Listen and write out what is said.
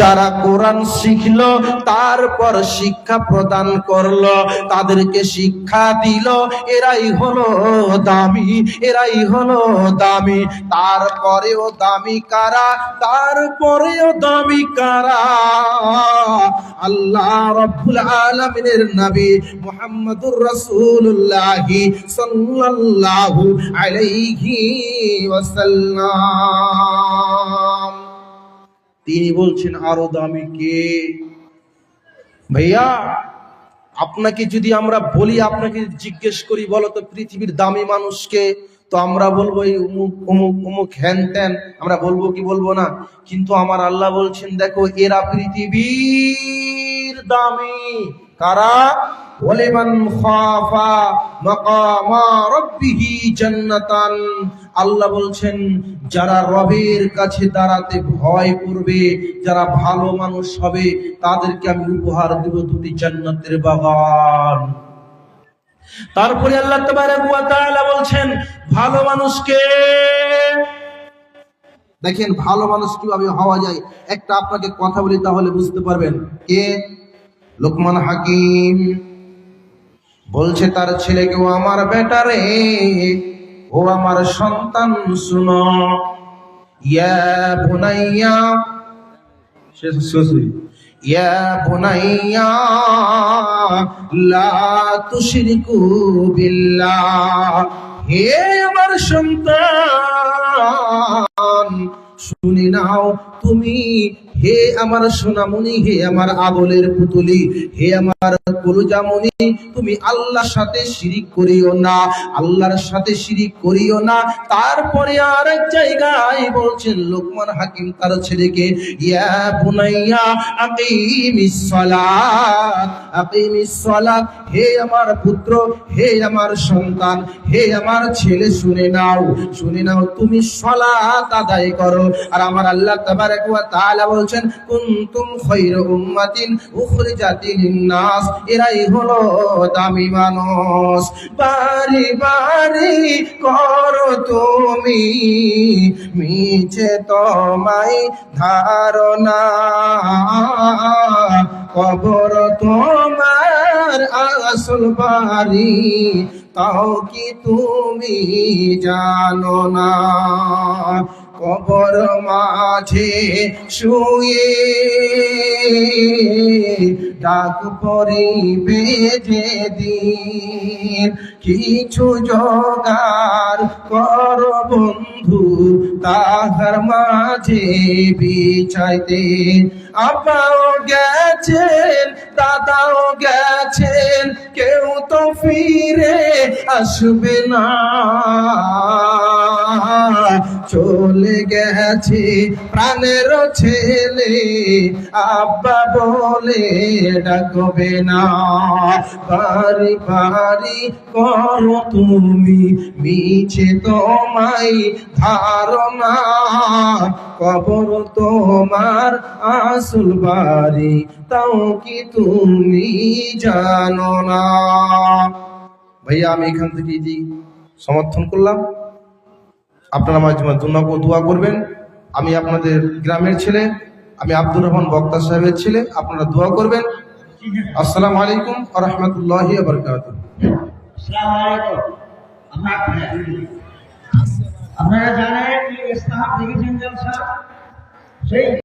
যারা কোরআন শিখলো, তারপর শিক্ষা প্রদান করল, তাদেরকে শিক্ষা দিল, এরাই হলো দামি, এরাই হলো দামি। তারপরেও দামি কারা? তারপরেও দামি কারা? আল্লাহ রব্বুল আলামিনের নবী মুহাম্মদুর রাসূলুল্লাহ সাল্লাল্লাহু আলাইহি ওয়াসাল্লাম। তিনি বলছেন, আরও দামি কে? ভাইয়া, আপনাকে যদি আমরা বলি, আপনাকে জিজ্ঞেস করি, বলো তো পৃথিবীর দামি মানুষকে, তো আমরা বলব, এই উমুক উমুক উমুক, হ্যান ত্যান। আমরা বলব কি বলব না, কিন্তু আমার আল্লাহ বলছেন, দেখো, এরা পৃথিবীর দামি। কারা? ওলিমান খাফা মাকামা রাব্বিহি জান্নাতান। আল্লাহ বলছেন, যারা রবের কাছে দাঁড়াতে ভয় করবে, যারা ভালো মানুষ হবে, তাদেরকে আমি উপহার দেব দুটি জান্নাতের বাগান। তারপরে আল্লাহ তাআলা বলছেন, ভালো মানুষকে দেখেন, ভালো মানুষ কীভাবে হওয়া যায়? একটা আপনাকে কথা বলি তাহলে বুঝতে পারবেন। কে? লোকমান হাকিম। বলছে, তার ছেলেকে ও আমার বেটারে ও আমার সন্তান, শুনো। ইয়া ইয়া লা বিল্লাহ, হে আমার সন্তান শুনে নাও, তুমি হে আমার সোনামণি, হে আমার আদলের পুতুলি, হে আমার কলুজামণি, তুমি আল্লাহর সাথে শিরিক করিও না, আল্লাহর সাথে শিরিক করিও না। তারপরে আর এক জায়গায় বলছেন, লোকমান হাকিম তার ছেলেকে, ইয়া বুনাইয়া আকিমিস সালাত আকিমিস সালাত, হে আমার পুত্র, হে আমার সন্তান, হে আমার ছেলে, শুনে নাও শুনে নাও, তুমি সালাত আদায় করো। আর আমার আল্লাহ তাবারক ওয়া তাআলা বলছেন, কুনতুম উম্মাতিন উখরিজাত লিন-নাস। এরাই হলো দামি মানুষ। বারি বারি করো তুমি, মিছে তোমায় ধারণা। কবর তোমার আসল বাড়ি, তাও কি তুমি জানো না? কবর মাঝে শুয়ে ডাক পরিবে যে দিন। কিছু জোগাড় কর বন্ধু, তাহার মাঝে বিছাইতে আপাও গেছেন, দাদাও গেছেন, কেউ তো ফিরে আসবে না। চলে গেছে প্রাণের ছেলে, আব্বা বলে ডাকবে না। বাড়ি বাড়ি করো তুমি, মিছে তোমায় ধারণা। কবর তোমার আসল বাড়ি, তাও কি তুমি জানো না? ভাইয়া, আমি এখান থেকে সমর্থন করলাম। আপনারা আমার জন্য দোয়া করবেন। আমি আপনাদের গ্রামের ছেলে, আমি আব্দুর রহমান বক্তা সাহেবের ছেলে, আপনারা দোয়া করবেন। আসসালামু আলাইকুম রহমতুল্লাহ আলাইকুম। আপনারা জানেন সেই